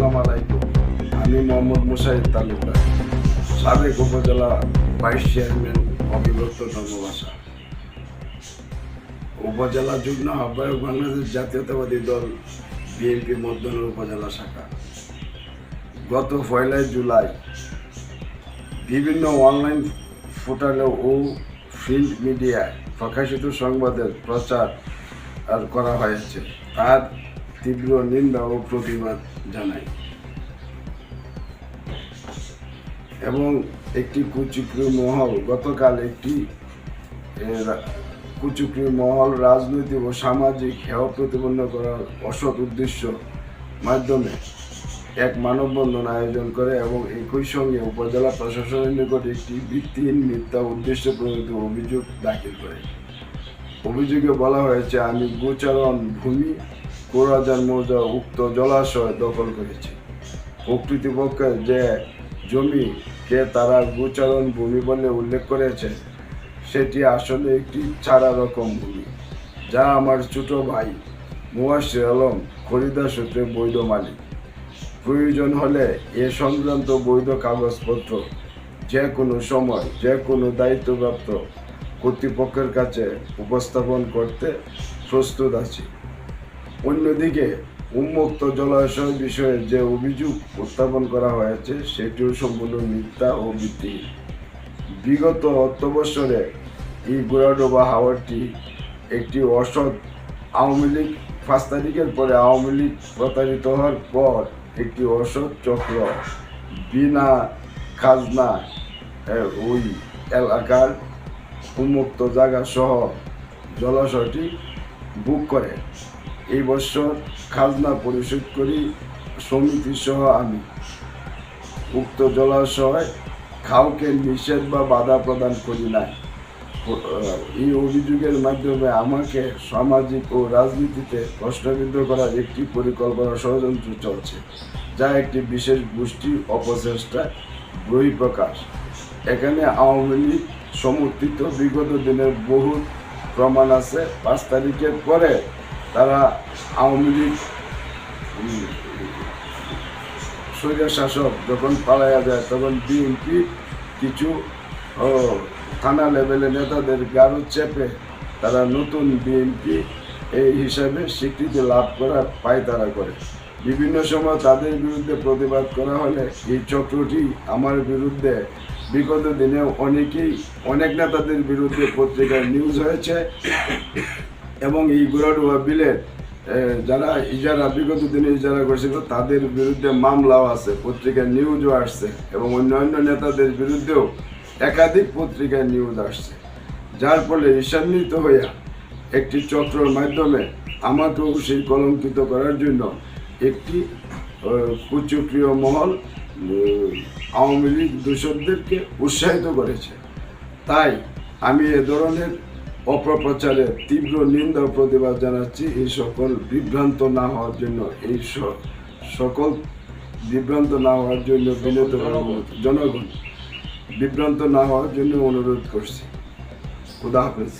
আসসালামু আলাইকুম। আমি মোহাম্মদ মুসাইদ তালুকদার, সাবেক উপজেলা ভাইস চেয়ারম্যান অবিভক্ত ধর্মভাষা। উপজেলা যুগ্ম আহ্বায়ক বাংলাদেশ জাতীয়তাবাদী দল, বিএনপি মধ্যনগর উপজেলা শাখা। গত পয়লাই জুলাই বিভিন্ন অনলাইন পোর্টালে ও প্রিন্ট মিডিয়ায় প্রকাশিত সংবাদের প্রচার আর করা হয়েছে। তার তীব্র নিন্দা ও প্রতিবাদ জানাই এবং একটি কুচুকরি মহল, গতকাল একটি কুচুকরি মহল রাজনৈতিক ও সামাজিক হেয় প্রতিপন্ন করার অসৎ উদ্দেশ্য মাধ্যমে এক মানববন্ধন আয়োজন করে এবং একই সঙ্গে উপজেলা প্রশাসনের নিকট একটি ভিত্তিহীন মিথ্যা উদ্দেশ্য প্রণীত অভিযোগ দাখিল করে। অভিযোগে বলা হয়েছে, আমি গোচারণ ভূমি কোরাজার মৌজা উক্ত জলাশয় দখল করেছে। প্রকৃতিপক্ষে যে জমিকে তারা গোচারণ ভূমি বলে উল্লেখ করেছে, সেটি আসলে একটি ছাড়া রকম ভূমি, যা আমার ছোট ভাই মুয়াশির আলম খরিদা সূত্রে বৈধ মালিক। প্রয়োজন হলে এ সংক্রান্ত বৈধ কাগজপত্র যে কোনো সময় যে কোনো দায়িত্বপ্রাপ্ত কর্তৃপক্ষের কাছে উপস্থাপন করতে প্রস্তুত আছি। অন্যদিকে, উন্মুক্ত জলাশয় বিষয়ে যে অভিযোগ উত্থাপন করা হয়েছে, সেটিও সম্পূর্ণ মিথ্যা ও ভিত্তিহীন। বিগত অর্থবৎসরে এই গোড়াডোবা হাওয়ারটি একটি অসৎ আওয়ামী লীগ, পাঁচ তারিখের পরে আওয়ামী লীগ প্রতারিত হওয়ার পর একটি অসৎ চক্র বিনা খাজনা ওই এলাকার উন্মুক্ত জায়গা সহ জলাশয়টি বুক করে। এই বছর খাজনা পরিশোধ করি, সমিতি সহ আমি। উক্ত জলাশয় কাউকে নিষেধ বা বাধা প্রদান করি নাই। এই অভিযোগের মাধ্যমে আমাকে সামাজিক ও রাজনীতিতে প্রশ্নবিদ্ধ করার একটি পরিকল্পনা ষড়যন্ত্র চলছে, যা একটি বিশেষ গোষ্ঠী অপচেষ্টা বহিঃপ্রকাশ এখানে আওয়ামী লীগ সমর্থিত বিগত দিনের বহু প্রমাণ আছে। পাঁচ তারিখের পরে তারা আওয়ামী লীগ স্বৈর শাসক যখন পালাইয়া যায়, তখন বিএনপি কিছু থানা লেভেলে নেতাদের গাঢ় চেপে তারা নতুন বিএনপি এই হিসাবে স্বীকৃতি লাভ করার পায়তারা করে। বিভিন্ন সময় তাদের বিরুদ্ধে প্রতিবাদ করা হলে এই চক্রটি আমার বিরুদ্ধে, বিগত দিনে অনেকেই, অনেক নেতাদের বিরুদ্ধে পত্রিকায় নিউজ হয়েছে। এবং এই গোড়াডুবা বিলের যারা ইজারা, বিগত দিনে ইজারা করেছিল, তাদের বিরুদ্ধে মামলাও আছে পত্রিকায় নিউজও আসছে এবং অন্যান্য নেতাদের বিরুদ্ধেও একাধিক পত্রিকায় নিউজ আসছে। যার ফলে ঈশান্বিত হইয়া একটি চক্রের মাধ্যমে আমাকেও সেই কলঙ্কিত করার জন্য একটি কুচক্রীয় মহল আওয়ামী লীগ দূষকদেরকে উৎসাহিত করেছে। তাই আমি এ ধরনের অপপ্রচারে তীব্র নিন্দা প্রতিবাদ জানাচ্ছি এই সকল বিভ্রান্ত না হওয়ার জন্য এই সকল বিভ্রান্ত না হওয়ার জন্য বিনত জনগণ বিভ্রান্ত না হওয়ার জন্য অনুরোধ করছি। খুদা হাফেজ।